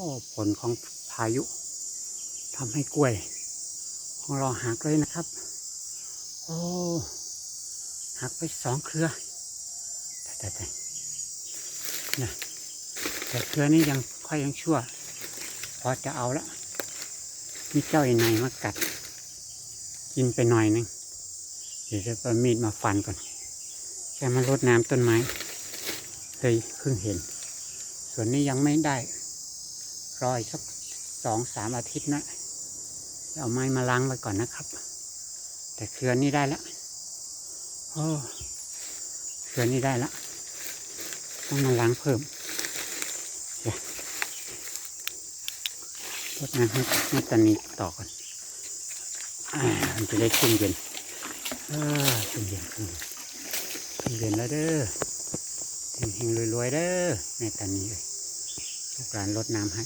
อ้ผลของพายุทำให้กล้วย ของเราหักเลยนะครับ โอ้หักไปสองเครือแต่แต่แต่นะแต่เครือนี้ยังค่อยยังชั่ว พอจะเอาละมีเจ้าไอ้ในมากัด กินไปหน่อยหนึงเดี๋ยวจะเอามีดมาฟันก่อนแค่มารดน้ำต้นไม้เลยเพิ่งเห็น ส่วนนี้ยังไม่ได้ รออีกสักสองสามอาทิตย์นะเอาไม้มาล้างไว้ก่อนนะครับ แต่เครือนี้ได้แล้วโอ้เครือนี้ได้แล้วต้องมาล้างเพิ่มเดี๋ยวรดน้ำให้ตอนนี้ต่อก่อนอ่ามันจะได้ชุ่มเย็นชุ่มเย็นชุ่มเย็นชุ่มเย็นแล้วเด้อเฮงๆรวยๆเด้อแม่ตานีเลยลูกหลานรดน้ำให้